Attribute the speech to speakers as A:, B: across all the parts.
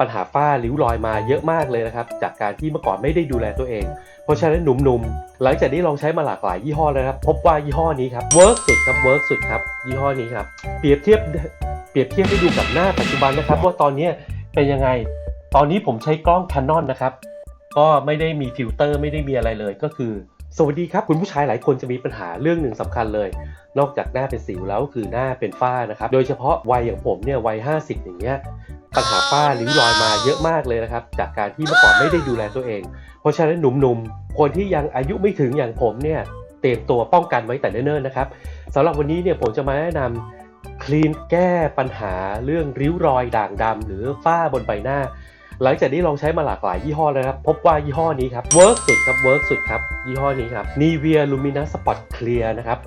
A: ปัญหาฝ้าริ้วรอยมาเยอะมากเลยนะครับ จากการที่เมื่อก่อนไม่ได้ดูแลตัวเอง เพราะฉะนั้นหนุ่มๆ หลังจากนี้ลองใช้มาหลากหลายยี่ห้อแล้วครับ พบว่ายี่ห้อนี้ครับเวิร์กสุดครับเวิร์กสุดครับยี่ห้อนี้ครับเปรียบเทียบเปรียบเทียบให้ดูกับหน้าปัจจุบันนะครับ ว่าตอนนี้เป็นยังไง ตอนนี้ผมใช้กล้อง Canon นะครับ ก็ไม่ได้มีฟิลเตอร์ไม่ได้มีอะไรเลยก็คือ สวัสดีครับ คุณผู้ชายหลายคนจะมีปัญหาเรื่องหนึ่งสำคัญเลย นอกจากหน้าเป็นสิวแล้วคือหน้าเป็นฝ้านะครับ โดยเฉพาะวัยอย่างผมเนี่ยวัย 50 อย่างเงี้ย ปัญหาฝ้าริ้วรอยมาเยอะมากเลยนะครับ จากการที่เมื่อก่อนไม่ได้ดูแลตัวเอง เพราะฉะนั้นหนุ่มๆ คนที่ยังอายุไม่ถึงอย่างผมเนี่ยเตรียมตัวป้องกันไว้แต่เนิ่นๆนะครับสำหรับวันนี้เนี่ยผมจะมาแนะนำคลีนแก้ปัญหาเรื่องริ้วรอยด่างดำหรือฝ้าบนใบหน้า หลังจากนี้ลองใช้มาหลากหลายยี่ห้อแล้วครับ พบว่ายี่ห้อนี้ครับเวิร์กสุดครับเวิร์กสุดครับยี่ห้อนี้ครับ Nivea Luminous Spot Clear นะครับ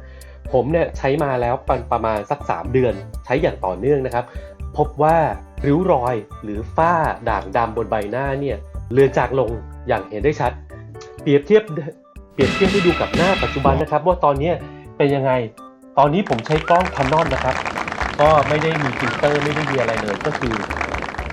A: ผมเนี่ยใช้มาแล้วประประมาณสัก 3 เดือน ใช้อย่างต่อเนื่องนะครับ พบว่า ริ้วรอยหรือฝ้าด่างดำบนใบหน้าเนี่ยเลือนจางลงอย่างเห็นได้ชัด เปรียบเทียบเปรียบเทียบให้ดูกับหน้าปัจจุบันนะครับ ว่าตอนนี้เป็นยังไง ตอนนี้ผมใช้กล้อง Canon นะครับ ก็ไม่ได้มีฟิลเตอร์ไม่ได้มีอะไรเลยก็คือ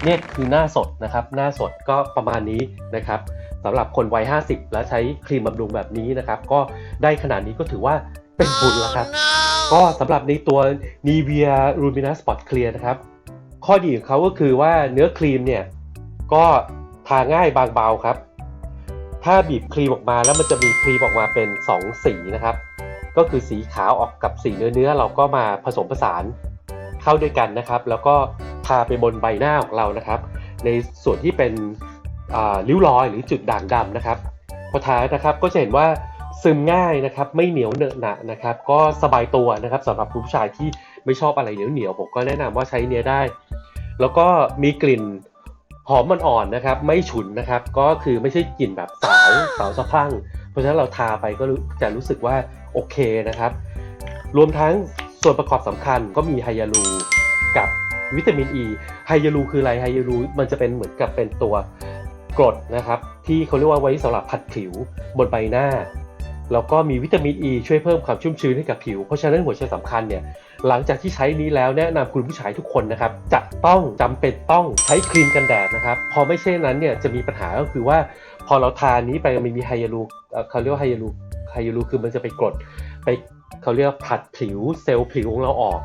A: เนี่ยคือหน้าสดนะครับ หน้าสดก็ประมาณนี้นะครับสำหรับคนวัย 50 แล้วใช้ครีมบำรุงแบบนี้นะครับ ก็ได้ขนาดนี้ก็ถือว่าเป็นบุญแล้วครับ ก็สำหรับในตัว Nivea Luminous Spot Clear นะครับ ข้อดีของเขาก็คือว่าเนื้อครีมเนี่ยก็ทาง่ายบางเบาครับ ถ้าบีบครีมออกมาแล้วมันจะมีครีมออกมาเป็น 2 สีนะครับ ก็คือสีขาวออกกับสีเนื้อเนื้อเราก็มาผสมผสานเข้าด้วยกันนะครับ แล้วก็ทาไปบนใบหน้าของเรานะครับ ในส่วนที่เป็นริ้วรอยหรือจุดด่างดำนะครับพอทานะครับก็จะเห็นว่าซึมง่ายนะครับ ไม่เหนียวเหนอะหนะนะครับ ก็สบายตัวนะครับสำหรับผู้ชายที่ ไม่ชอบอะไรเหนียวเหนียวๆผมก็แนะนำว่าใช้เนี้ยได้ แล้วก็มีกลิ่นหอมมันอ่อนนะครับ ไม่ฉุนนะครับ ก็คือไม่ใช่กลิ่นแบบสาวสาวสะพั่ง เพราะฉะนั้นเราทาไปก็จะรู้สึกว่าโอเคนะครับ รวมทั้งส่วนประกอบสำคัญก็มีไฮยาลูกับวิตามินอ e. ีไฮยาลูคืออะไรไฮยาลูมันจะเป็นเหมือนกับเป็นตัวกรดนะครับ ที่เขาเรียกว่าไว้สำหรับผัดผิวบนใบหน้า แล้วก็มีวิตามินอ e ีช่วยเพิ่มความชุ่มชื้นให้กับผิว เพราะฉะนั้นหัวใจสำคัญเนี่ยหลังจากที่ใช้นี้แล้วแนะนำคุณผู้ชายทุกคนนะครับจะต้องจำเป็นต้องใช้ครีมกันแดดนะครับพอไม่เช่นนั้นเนี่ยจะมีปัญหาก็คือว่า พอเราทานนี้ไปมันมีไฮยาลูเอ่อเขาเรียกว่าไฮยาลูไฮยาลูคือมันจะไปกรดไปเขาเรียกว่าผัดผิวเซลล์ผิวของเราออก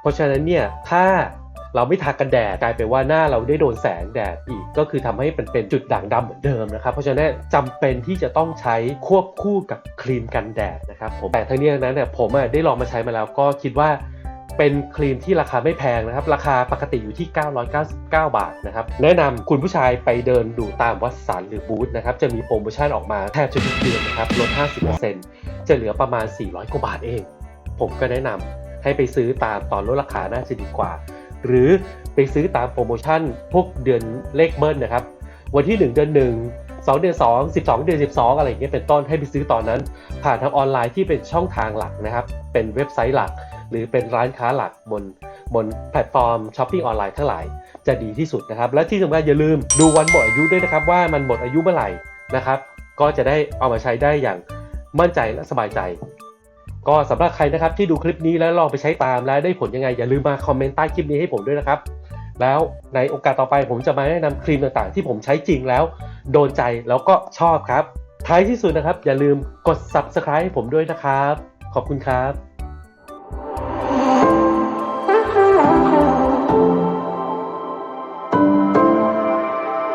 A: เพราะฉะนั้นเนี่ยถ้า เราไม่ทากันแดดกลายเป็นว่าหน้าเราได้โดนแสงแดดอีก ก็คือทำให้เป็นเป็นจุดด่างดำเหมือนเดิมนะครับ เพราะฉะนั้นจำเป็นที่จะต้องใช้ควบคู่กับครีมกันแดดนะครับผมแต่ทั้งนี้ทั้งนั้นเนี่ยผมได้ลองมาใช้มาแล้วก็คิดว่าเป็นครีมที่ราคาไม่แพงนะครับ ราคาปกติอยู่ที่ 999 บาทนะครับ แนะนำคุณผู้ชายไปเดินดูตามวัดสันหรือบูธนะครับ จะมีโปรโมชั่นออกมาแทบจะทุกเดือนนะครับ ลด 50%จะเหลือประมาณ 400 กว่าบาทเอง ผมก็แนะนำให้ไปซื้อตามตอนลดราคาน่าจะดีกว่า หรือไปซื้อตามโปรโมชั่นพวกเดือนเลขเบิ้ลนะครับ วันที่ 1 เดือน 1 2 เดือน 2 12 เดือน 12 อะไรอย่างเงี้ยเป็นต้นให้ไปซื้อตอนนั้น ผ่านทางออนไลน์ที่เป็นช่องทางหลักนะครับ เป็นเว็บไซต์หลัก หรือเป็นร้านค้าหลักบนบนแพลตฟอร์มช้อปปิ้งออนไลน์ทั้งหลายจะดีที่สุดนะครับ และที่สำคัญอย่าลืมดูวันหมดอายุด้วยนะครับ ว่ามันหมดอายุเมื่อไหร่นะครับ ก็จะได้เอามาใช้ได้อย่างมั่นใจและสบายใจ ก็สำหรับใครนะครับที่ดูคลิปนี้แล้วลองไปใช้ตามแล้วได้ผลยังไง อย่าลืมมาคอมเมนต์ใต้คลิปนี้ให้ผมด้วยนะครับ แล้วในโอกาสต่อไปผมจะมาแนะนำครีมต่างๆ ที่ผมใช้จริงแล้ว โดนใจแล้วก็ชอบครับ ท้ายที่สุดนะครับ อย่าลืมกด subscribe ให้ผมด้วยนะครับ ขอบคุณครับ